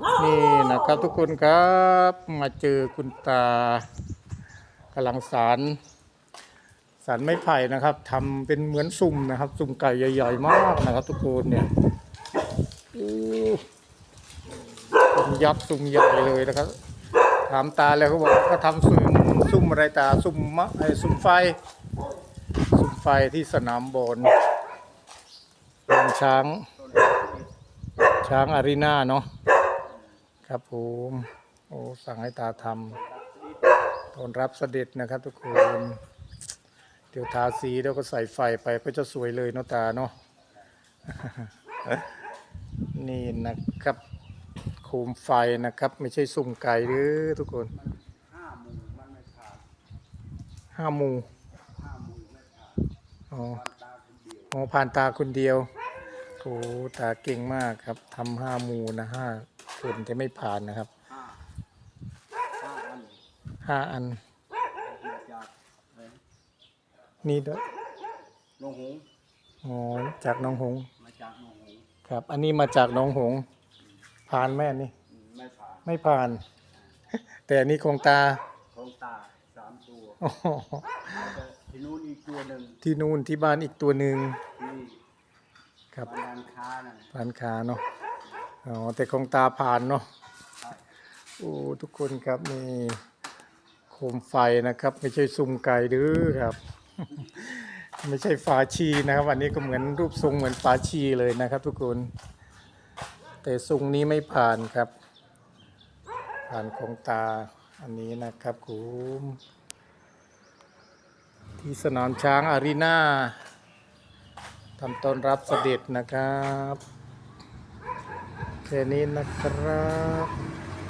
นี่นะครับทุกคนครับมาเจอคุณตากำลังสารสารไม้ไผ่นะครับทำเป็นเหมือนสุ่มนะครับ สุ่มไก่ใหญ่ๆมากนะครับ ทุกคนเนี่ยอู้สุ่มยักษ์สุ่มใหญ่เลยนะครับ ถามตาแล้วเขาบอกเขาทำสุ่มสุ่มอะไรตาสุ่มมะไอสุ่มไฟ สุ่มไฟที่สนามบอลช้าง ช้างอารีนาเนาะ ครับผมโอ้สั่งให้ตาทำตอนรับเสด็จนะครับทุกคน เดี๋ยวทาสีแล้วก็ใส่ไฟไปก็จะสวยเลยเนาะตาเนาะนี่นะครับโคมไฟนะครับ ไม่ใช่สุ่มไก่หรือทุกคนห้าหมูห้าหมูอ๋อวันตาคนเดียวอ๋อผ่านตาคนเดียวโอ้ตาเก่งมากครับทำห้าหมูนะห้า คนจะไม่ผ่านนะครับห้าห้าอันห้าอันมาจากไหนนี่ด้วยหนองหงส์อ๋อจากน้องหงส์มาจากหนองหงส์ครับ อันนี้มาจากน้องหงส์ผ่านแม่นี่อืมไม่ผ่านไม่ผ่าน แต่อันนี้คงตาของตาสามตัวอ๋อแล้วก็ที่นู้นอีกตัวหนึ่งที่นู่นที่บ้านอีกตัวหนึ่งที่ครับบ้านร้านค้านั่นผ่านขาเนาะ อ๋อแต่คงตาผ่านเนาะโอ้ทุกคนครับนี่โคมไฟนะครับ ไม่ใช่ซุ่มไก่ดื้อครับ ไม่ใช่ฝาชีนะครับ อันนี้ก็เหมือนรูปทรงเหมือนฝาชีเลยนะครับ ทุกคน แต่ทรงนี้ไม่ผ่านครับ ผ่านของตาอันนี้นะครับผมที่สนามช้างอารีนาทำต้อนรับเสด็จนะครับ แค่นี้นะครับ